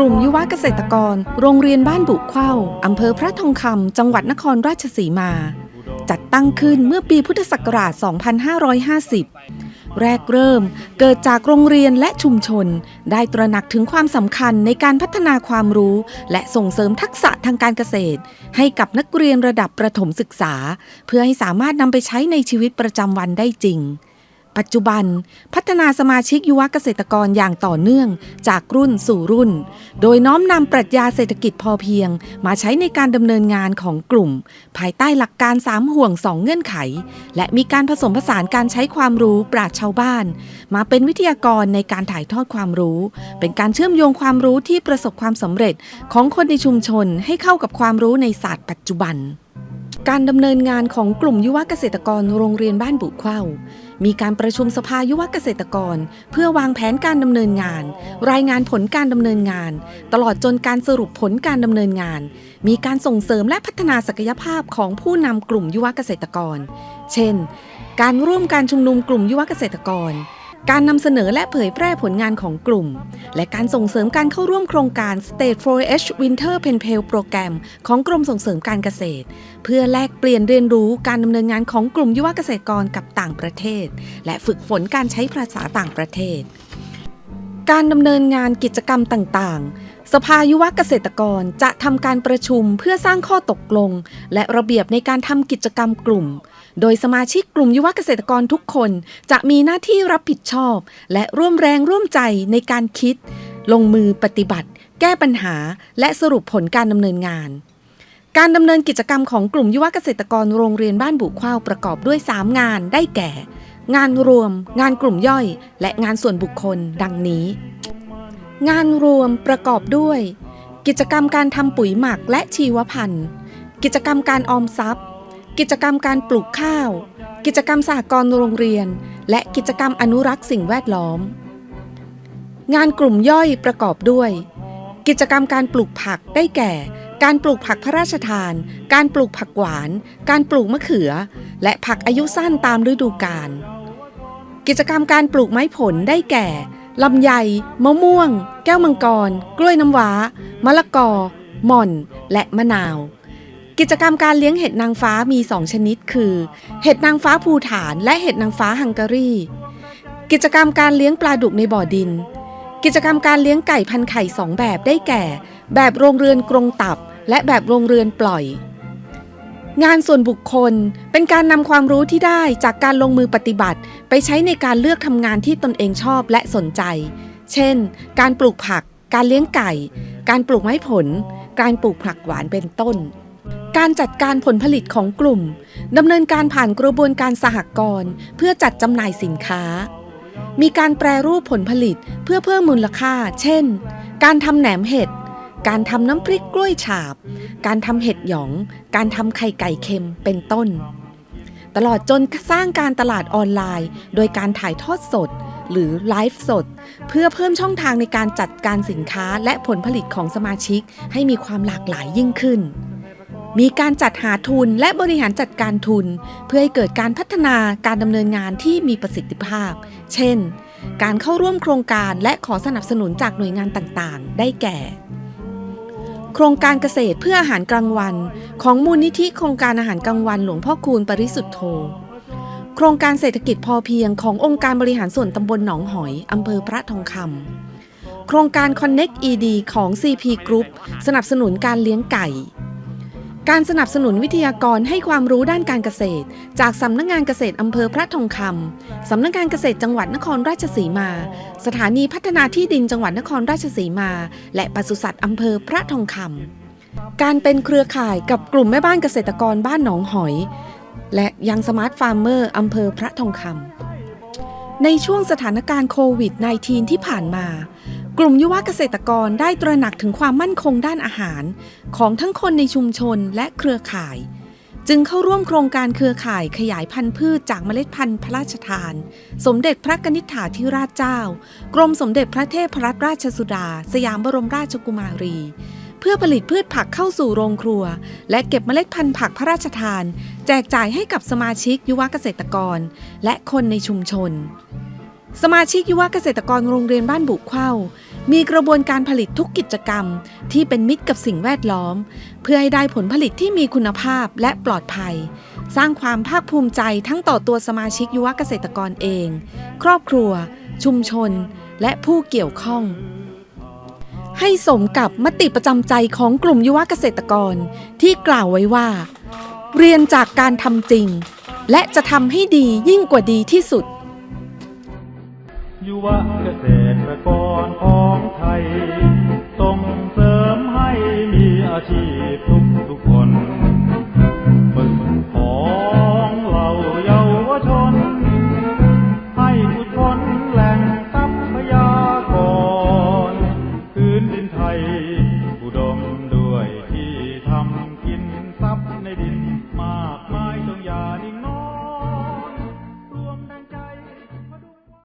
กลุ่มยุวเกษตรกร โรงเรียนบ้านบุเข้าอำเภอพระทองคำจังหวัดนครราชสีมา จัดตั้งขึ้นเมื่อปีพุทธศักราช 2550 แรกเริ่มเกิดจากโรงเรียนและชุมชน ได้ตระหนักถึงความสำคัญในการพัฒนาความรู้ และส่งเสริมทักษะทางการเกษตร ให้กับนักเรียนระดับประถมศึกษา เพื่อให้สามารถนำไปใช้ในชีวิตประจำวันได้จริง ปัจจุบัน พัฒนาสมาชิกยุวเกษตรกรอย่างต่อเนื่อง จากรุ่นสู่รุ่น โดยน้อมนำปรัชญาเศรษฐกิจพอเพียง มาใช้ในการดำเนินงานของกลุ่ม ภายใต้หลักการ 3 ห่วง 2 เงื่อนไข และมีการผสมผสานการใช้ความรู้ปราชชาวบ้าน มาเป็นวิทยากรในการถ่ายทอดความรู้ เป็นการเชื่อมโยงความรู้ที่ประสบความสำเร็จของคนในชุมชนให้เข้ากับความรู้ในศาสตร์ปัจจุบันการดำเนินงานของกลุ่มยุวเกษตรกรโรงเรียนบ้านบุเข้า มีการประชุมสภายุวเกษตรกร เพื่อวางแผนการดำเนินงาน รายงานผลการดำเนินงาน ตลอดจนการสรุปผลการดำเนินงาน มีการส่งเสริมและพัฒนาศักยภาพของผู้นำกลุ่มยุวเกษตรกร เช่น การร่วมการชุมนุมกลุ่มยุวเกษตรกร การนำเสนอและเผยแพร่ผลงานของกลุ่ม และการส่งเสริมการเข้าร่วมโครงการ State 4H Winter Pen p a l Program ของกรมส่งเสริมการเกษตร เพื่อแลกเปลี่ยนเรียนรู้การดำเนินงานของกลุ่มยุวเกษตรกรกับต่างประเทศ และฝึกฝนการใช้ภาษาต่างประเทศ การดำเนินงานกิจกรรมต่างๆ สภายุวเกษตรกรจะทำการประชุมเพื่อสร้างข้อตกลง และระเบียบในการทำกิจกรรมกลุ่ม โดยสมาชิกกลุ่มยุวเกษตรกรทุกคนจะมีหน้าที่รับผิดชอบ และร่วมแรงร่วมใจในการคิด ลงมือปฏิบัติ แก้ปัญหา และสรุปผลการดำเนินงาน การดำเนินกิจกรรมของกลุ่มยุวเกษตรกรโรงเรียนบ้านบุข้าวประกอบด้วย 3 งานได้แก่ งานรวม งานกลุ่มย่อย และงานส่วนบุคคลดังนี้ งานรวมประกอบด้วย กิจกรรมการทำปุ๋ยหมักและชีวพันธุ์ กิจกรรมการออมทรัพย์ กิจกรรมการปลูกข้าว กิจกรรมสหกรณ์โรงเรียน และกิจกรรมอนุรักษ์สิ่งแวดล้อม งานกลุ่มย่อยประกอบด้วย กิจกรรมการปลูกผักได้แก่การปลูกผักพระราชทาน การปลูกผักหวาน การปลูกมะเขือ และผักอายุสั้นตามฤดูกาล กิจกรรมการปลูกไม้ผลได้แก่ลำไย มะม่วง แก้วมังกร กล้วยน้ำว้า มะละกอ หม่อน และมะนาว กิจกรรมการเลี้ยงเห็ดนางฟ้ามี 2 ชนิดคือ เห็ดนางฟ้าภูฐานและเห็ดนางฟ้าฮังการี กิจกรรมการเลี้ยงปลาดุกในบ่อดิน กิจกรรมการเลี้ยงไก่พันไข่สองแบบได้แก่ แบบโรงเรือนกรงตับ และแบบโรงเรือนปล่อย งานส่วนบุคคลเป็นการนำความรู้ที่ได้จากการลงมือปฏิบัติ ไปใช้ในการเลือกทำงานที่ตนเองชอบและสนใจ เช่น การปลูกผัก การเลี้ยงไก่ การปลูกไม้ผล การปลูกผักหวานเป็นต้น การจัดการผลผลิตของกลุ่มดำเนินการผ่านกระบวนการสหกรณ์เพื่อจัดจำหน่ายสินค้า มีการแปรรูปผลผลิตเพื่อเพิ่มมูลค่า เช่น การทำแหนมเห็ด การทำน้ำพริกกล้วยฉาบ การทำเห็ดหยอง การทำไข่ไก่เค็มเป็นต้น ตลอดจนสร้างการตลาดออนไลน์ โดยการถ่ายทอดสด หรือไลฟ์สด เพื่อเพิ่มช่องทางในการจัดการสินค้าและผลผลิตของสมาชิกให้มีความหลากหลายยิ่งขึ้นมีการจัดหาทุนและบริหารจัดการทุน เพื่อให้เกิดการพัฒนาการดำเนินงานที่มีประสิทธิภาพ เช่น การเข้าร่วมโครงการและขอสนับสนุนจากหน่วยงานต่างๆ ได้แก่ ครงการเกษตรเพื่ออาหารกลางวัน ของมูลนิธิโครงการอาหารกลางวันหลวงพ่อคูณปริสุทธโธ โครงการเศรษฐกิจพอเพียงขององค์การบริหารส่วนตำบลหนองหอยอำเภอพระทองคำโครงการ Connect ED ของ CP Group สนับสนุนการเลี้ยงไก่ การสนับสนุนวิทยากรให้ความรู้ด้านการเกษตร จากสำนักงานเกษตรอำเภอพระทองคำสำนักงานเกษตรจังหวัดนครราชสีมา สถานีพัฒนาที่ดินจังหวัดนครราชสีมา และปศุสัตว์อำเภอพระทองคำการเป็นเครือข่ายกับกลุ่มแม่บ้านเกษตรกรบ้านหนองหอย และยังสมาร์ทฟาร์มเมอร์อำเภอพระทองคำในช่วงสถานการณ์โควิด -19 ที่ผ่านมา กลุ่มยุวเกษตรกรได้ตระหนักถึงความมั่นคงด้านอาหาร ของทั้งคนในชุมชนและเครือข่าย จึงเข้าร่วมโครงการเครือข่ายขยายพันธุ์พืชจากเมล็ดพันธุ์พระราชทาน สมเด็จพระกนิษฐาธิราชเจ้า กรมสมเด็จพระเทพรัตนราชสุดา สยามบรมราชกุมารี เพื่อผลิตพืชผักเข้าสู่โรงครัว และเก็บเมล็ดพันธุ์ผักพระราชทาน แจกจ่ายให้กับสมาชิกยุวเกษตรกร และคนในชุมชนสมาชิกยุวเกษตรกรโรงเรียนบ้านบุกเข้า มีกระบวนการผลิตทุกกิจกรรม ที่เป็นมิตรกับสิ่งแวดล้อม เพื่อให้ได้ผลผลิตที่มีคุณภาพและปลอดภัย สร้างความภาคภูมิใจทั้งต่อตัวสมาชิกยุวเกษตรกรเอง ครอบครัว ชุมชน และผู้เกี่ยวข้อง ให้สมกับมติประจำใจของกลุ่มยุวเกษตรกรที่กล่าวไว้ว่า เรียนจากการทำจริง และจะทำให้ดียิ่งกว่าดีที่สุด ยุวเกษตรกรของไทย ส่งเสริมให้มีอาชีพทุกทุกคน